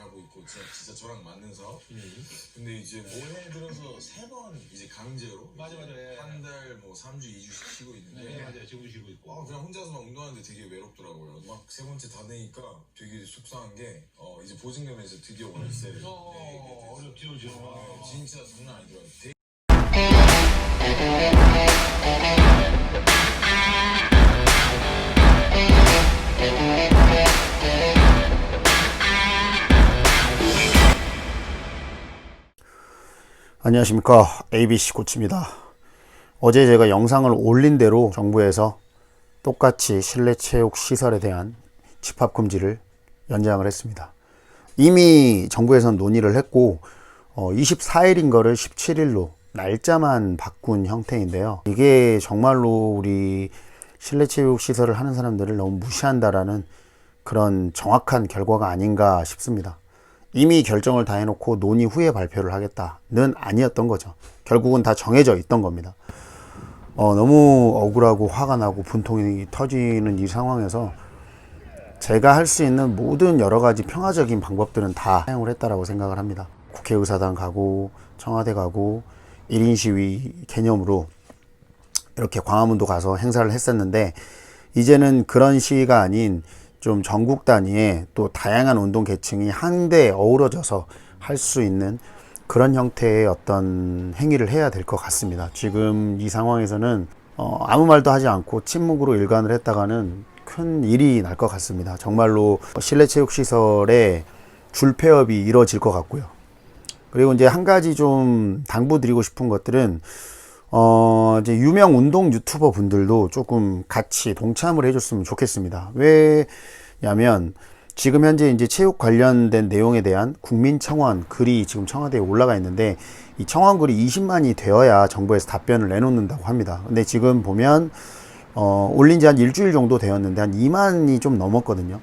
않고 진짜, 진짜 저랑 맞는 사업. 음. 근데 이제 올해 들어서 세 번 이제 강제로 맞아, 맞아, 예. 한달뭐 3주 2주씩 쉬고 있는데 네, 맞아요. 지금 쉬고 있고. 아, 그냥 혼자서 막 운동하는데 되게 외롭더라고요. 막 세 번째 다 되니까 되게 속상한 게 어, 이제 보증금에서 드디어 월세 를 어, 내게 됐어요. 어렵지, 어렵지. 네, 진짜 장난 아니더라고요. 되게 안녕하십니까 ABC 코치입니다. 어제 제가 영상을 올린 대로 정부에서 똑같이 실내 체육 시설에 대한 집합 금지를 연장을 했습니다. 이미 정부에서는 논의를 했고 어, 24일인 거를 17일로 날짜만 바꾼 형태인데요. 이게 정말로 우리 실내 체육 시설을 하는 사람들을 너무 무시한다라는 그런 정확한 결과가 아닌가 싶습니다. 이미 결정을 다 해놓고 논의 후에 발표를 하겠다는 아니었던 거죠. 결국은 다 정해져 있던 겁니다. 어, 너무 억울하고 화가 나고 분통이 터지는 이 상황에서 제가 할 수 있는 모든 여러 가지 평화적인 방법들은 다 사용을 했다라고 생각을 합니다. 국회의사당 가고 청와대 가고 1인 시위 개념으로 이렇게 광화문도 가서 행사를 했었는데 이제는 그런 시위가 아닌 좀 전국 단위의 또 다양한 운동 계층이 한데 어우러져서 할 수 있는 그런 형태의 어떤 행위를 해야 될 것 같습니다. 지금 이 상황에서는 어, 아무 말도 하지 않고 침묵으로 일관을 했다가는 큰 일이 날 것 같습니다. 정말로 실내 체육 시설에 줄폐업이 이루어질 것 같고요. 그리고 이제 한 가지 좀 당부드리고 싶은 것들은 어, 이제 유명 운동 유튜버 분들도 조금 같이 동참을 해줬으면 좋겠습니다. 왜냐면 지금 현재 이제 체육 관련된 내용에 대한 국민 청원 글이 지금 청와대에 올라가 있는데 이 청원 글이 20만이 되어야 정부에서 답변을 내놓는다고 합니다. 근데 지금 보면 어, 올린 지 한 일주일 정도 되었는데 한 2만이 좀 넘었거든요.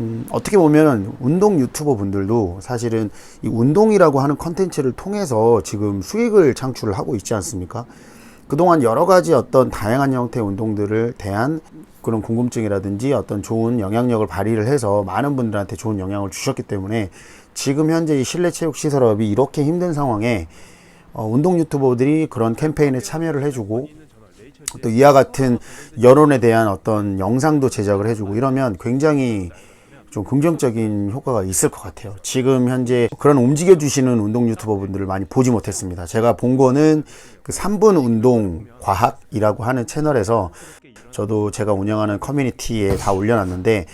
음, 어떻게 보면 운동 유튜버 분들도 사실은 이 운동이라고 하는 컨텐츠를 통해서 지금 수익을 창출을 하고 있지 않습니까? 그동안 여러 가지 어떤 다양한 형태의 운동들을 대한 그런 궁금증이라든지 어떤 좋은 영향력을 발휘를 해서 많은 분들한테 좋은 영향을 주셨기 때문에 지금 현재 이 실내 체육 시설업이 이렇게 힘든 상황에 어, 운동 유튜버들이 그런 캠페인에 참여를 해주고 또 이와 같은 여론에 대한 어떤 영상도 제작을 해주고 이러면 굉장히 좀 긍정적인 효과가 있을 것 같아요. 지금 현재 그런 움직여 주시는 운동 유튜버 분들을 많이 보지 못했습니다. 제가 본 거는 그 3분 운동 과학이라고 하는 채널에서 저도 제가 운영하는 커뮤니티에 다 올려놨는데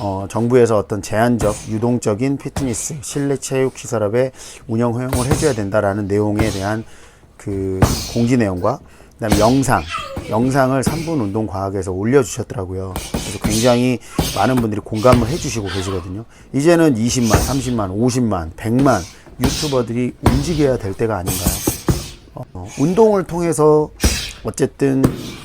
어, 정부에서 어떤 제한적 유동적인 피트니스 실내 체육 시설업에 운영 허용을 해줘야 된다라는 내용에 대한 그 공지 내용과 그다음에 영상, 영상을 3분 운동 과학에서 올려주셨더라고요. 그래서 굉장히 많은 분들이 공감을 해주시고 계시거든요. 이제는 20만, 30만, 50만, 100만 유튜버들이 움직여야 될 때가 아닌가요? 어, 운동을 통해서 어쨌든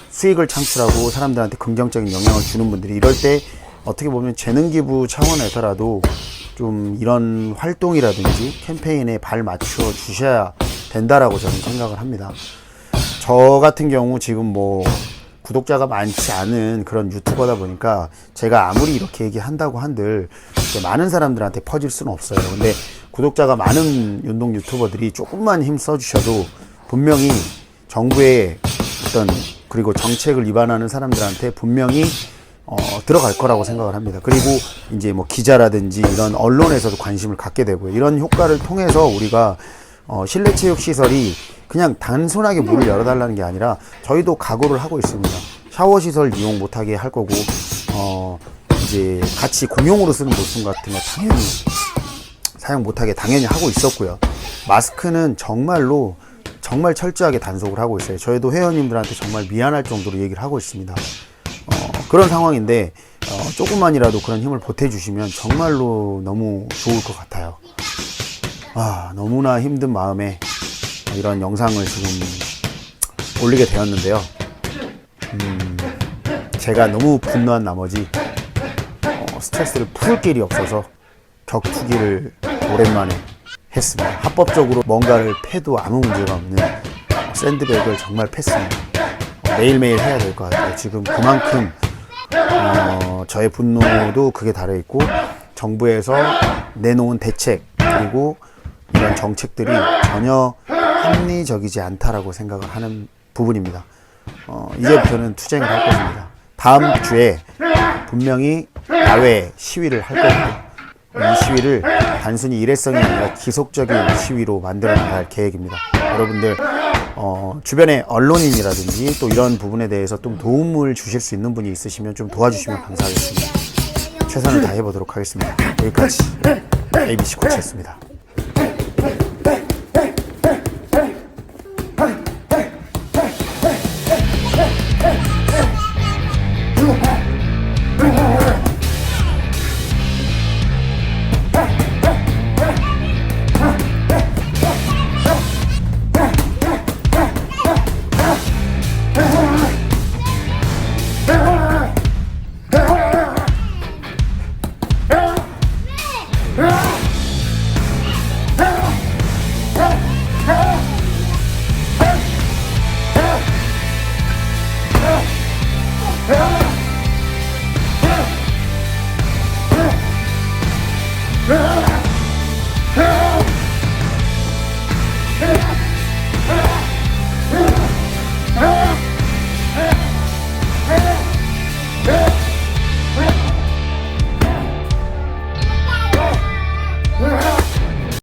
수익을 창출하고 사람들한테 긍정적인 영향을 주는 분들이 이럴 때 어떻게 보면 재능 기부 차원에서라도 좀 이런 활동이라든지 캠페인에 발 맞춰 주셔야 된다라고 저는 생각을 합니다. 저 같은 경우 지금 뭐 구독자가 많지 않은 그런 유튜버다 보니까 제가 아무리 이렇게 얘기한다고 한들 많은 사람들한테 퍼질 수는 없어요. 근데 구독자가 많은 운동 유튜버들이 조금만 힘 써 주셔도 분명히 정부의 어떤 그리고 정책을 위반하는 사람들한테 분명히 어, 들어갈 거라고 생각을 합니다. 그리고 이제 뭐 기자라든지 이런 언론에서도 관심을 갖게 되고요. 이런 효과를 통해서 우리가 어, 실내 체육 시설이 그냥 단순하게 문을 열어달라는 게 아니라 저희도 각오를 하고 있습니다. 샤워 시설 이용 못하게 할 거고 어, 이제 같이 공용으로 쓰는 물품 같은 거 당연히 사용 못하게 당연히 하고 있었고요. 마스크는 정말로 정말 철저하게 단속을 하고 있어요. 저희도 회원님들한테 정말 미안할 정도로 얘기를 하고 있습니다. 어, 그런 상황인데 어, 조금만이라도 그런 힘을 보태주시면 정말로 너무 좋을 것 같아요. 아 너무나 힘든 마음에 이런 영상을 지금 올리게 되었는데요. 음, 제가 너무 분노한 나머지 어, 스트레스를 풀 길이 없어서 격투기를 오랜만에 했습니다. 합법적으로 뭔가를 패도 아무 문제가 없는 어, 샌드백을 정말 팼습니다. 어, 매일매일 해야 될 것 같아요. 지금 그만큼 어, 저의 분노도 그게 달해 있고 정부에서 내놓은 대책 그리고 이런 정책들이 전혀 합리적이지 않다라고 생각을 하는 부분입니다. 어, 이제부터는 투쟁을 할 것입니다. 다음 주에 분명히 야외 시위를 할 거고요. 이 시위를 단순히 일회성이 아니라 기속적인 시위로 만들어 나갈 계획입니다. 여러분들 어, 주변에 언론인이라든지 또 이런 부분에 대해서 좀 도움을 주실 수 있는 분이 있으시면 좀 도와주시면 감사하겠습니다. 최선을 다해 보도록 하겠습니다. 여기까지 ABC 코치였습니다.